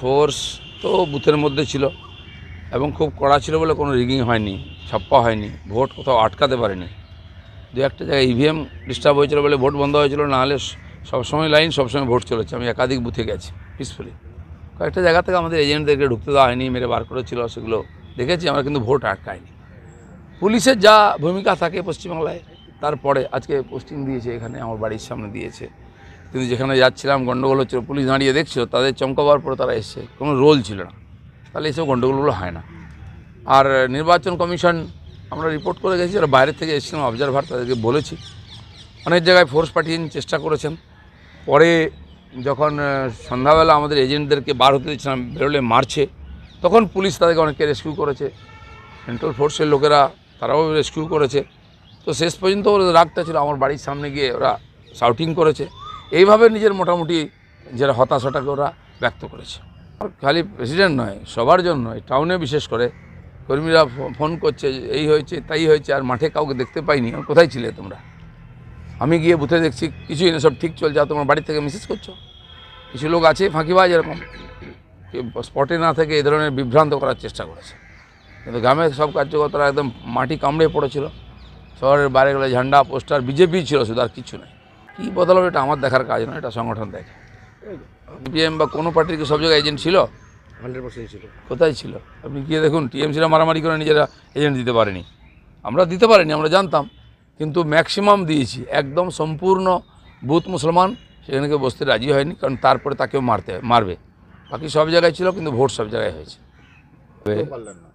Force তো বুথের মধ্যে ছিল এবং খুব কড়া ছিল বলে কোনো রিগিং হয়নি, ছাপ্পা হয়নি, ভোট কোথাও আটকাতে পারেনি। দু একটা জায়গায় ইভিএম ডিস্টার্ব হয়েছিল বলে ভোট বন্ধ হয়েছিল নাহলে সবসময় লাইন সবসময় ভোট চলেছে। আমি একাধিক বুথে গেছি পিসফুলি কয়েকটা জায়গা থেকে আমাদের এজেন্টদেরকে ঢুকতে দেওয়া হয়নি, মেরে বার করেছিল, সেগুলো দেখেছি, আমরা কিন্তু ভোট আটকায়নি পুলিশের যা ভূমিকা থাকে পশ্চিমবাংলায়, তারপরে আজকে পোস্টিং দিয়েছে এখানে, আমার বাড়ির সামনে দিয়েছে। কিন্তু যেখানে যাচ্ছিলাম গণ্ডগোল হচ্ছিল, পুলিশ দাঁড়িয়ে দেখছিল, তাদের চমকাবার পরে তারা এসছে। কোনো রোল ছিল না। তাহলে এইসব গণ্ডগোলগুলো হয় না। আর নির্বাচন কমিশন, আমরা রিপোর্ট করে গেছি, যারা বাইরে থেকে এসেছিলাম অবজারভার তাদেরকে বলেছি। অনেক জায়গায় ফোর্স পাঠিয়ে চেষ্টা করেছেন। পরে যখন সন্ধ্যাবেলা আমাদের এজেন্টদেরকে বার হতে দিচ্ছিলাম বেরোলে মারছে, তখন পুলিশ তাদেরকে অনেককে রেস্কিউ করেছে। সেন্ট্রাল ফোর্সের লোকেরা তারাও রেস্কিউ করেছে। তো শেষ পর্যন্ত ওরা রাগটা ছিল, আমার বাড়ির সামনে গিয়ে ওরা শাউটিং করেছে। এইভাবে নিজের মোটামুটি যারা হতাশাটাকে ওরা ব্যক্ত করেছে। খালি প্রেসিডেন্ট নয়, সবার জন্য টাউনে বিশেষ করে। কর্মীরা ফোন করছে এই হয়েছে, তাই হয়েছে, আর মাঠে কাউকে দেখতে পাইনি। কোথায় ছিলে তোমরা? আমি গিয়ে বুথে দেখছি কিছুই না, সব ঠিক চলছে। আর তোমার বাড়ি থেকে মেসেজ করছ? কিছু লোক আছে ফাঁকিবাজ এরকম? স্পটে না থেকে এই ধরনের বিভ্রান্ত করার চেষ্টা করেছে। কিন্তু গ্রামের সব কার্যকর্তারা একদম মাটি কামড়ে পড়েছিল। শহরের বাইরে গেলে ঝান্ডা, পোস্টার, বিজেপি ছিল শুধু, আর কিছু নয় কী বদলাবে এটা আমার দেখার কাজ নয় এটা সংগঠন দেখে। সিপিএম বা কোনো পার্টির কি সব জায়গায় এজেন্ট ছিল? হান্ড্রেড পার্সেন্ট ছিল। কোথায় ছিল? আপনি গিয়ে দেখুন টিএমসিরা মারামারি করে নিজেরা এজেন্ট দিতে পারেনি। আমরা দিতে পারিনি আমরা জানতাম। কিন্তু ম্যাক্সিমাম দিয়েছি একদম সম্পূর্ণ বুথ মুসলমান সেখানে কেউ বসতে রাজি হয়নি কারণ তারপরে তাকেও মারতে মারবে। বাকি সব জায়গায় ছিল কিন্তু ভোট সব জায়গায় হয়েছে।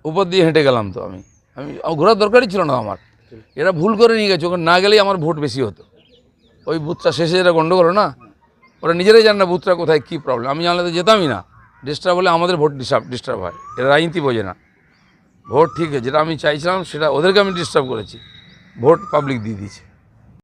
উপর দিয়ে হেঁটে গেলাম তো আমি। আমি ঘোরার দরকারই ছিল না আমার। এরা ভুল করে নিয়ে গেছে ওখানে না গেলেই আমার ভোট বেশি হতো। ওই বুথটা শেষে যেটা গণ্ডগোল না, ওরা নিজেরাই জানে না বুথটা কোথায় কী প্রবলেম আমি জানলে তো যেতামই না। ডিস্টার্ব হলে আমাদের ভোট ডিস্টার্ব ডিস্টার্ব হয়। এটা রাজনীতি বোঝে না। ভোট ঠিক আছে, যেটা আমি চাইছিলাম সেটা ওদেরকে আমি ডিস্টার্ব করেছি। ভোট পাবলিক দিয়ে দিয়েছে।